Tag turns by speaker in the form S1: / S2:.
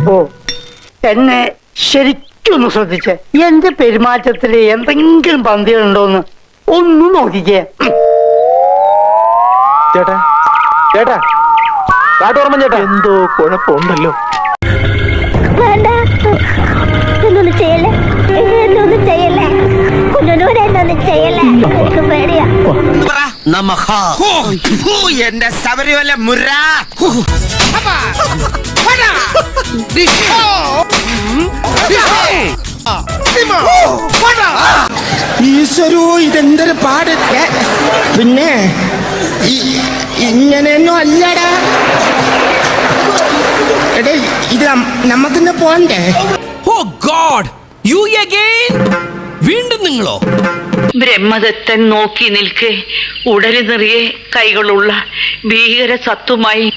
S1: വന്നപ്പോ എന്നെ ശരിക്കൊന്ന് ശ്രദ്ധിച്ച്. എന്റെ പെരുമാറ്റത്തിൽ എന്തെങ്കിലും പന്തികളുണ്ടോന്ന് ഒന്ന് നോക്കിക്കേ.
S2: ചേട്ടാ ചേട്ടാ കാട്ടോർമ്മ ചേട്ടാ. എന്തോ കുഴപ്പമുണ്ടല്ലോ.
S3: വേണ്ട. എന്നൊന്നും ചെയ്യല്ലേ? എന്നൊന്നും ചെയ്യല്ലേ? കുഞ്ഞുനൂരെ എന്നൊന്നും ചെയ്യല്ലേ? എനിക്ക് പേടിയാ.
S4: എന്റെ ശബരിമല മുര.
S5: ഈശ്വരോ ഇതെന്തൊരു പാട് പിന്നെ ഇ- ഇങ്ങനെയൊന്നും അല്ലടാ. എടേ ഇത് നം- നമ്മക്കിന്ന് പോണ്ടേ?
S6: ഓ ഗോഡ് യു അഗൈൻ വീണ്ടും നിങ്ങളോ?
S7: ബ്രഹ്മദത്തൻ നോക്കി നിൽക്കെ ഉടലിനെറിയെ നിറയെ കൈകളുള്ള ഭീകര സത്തുമായി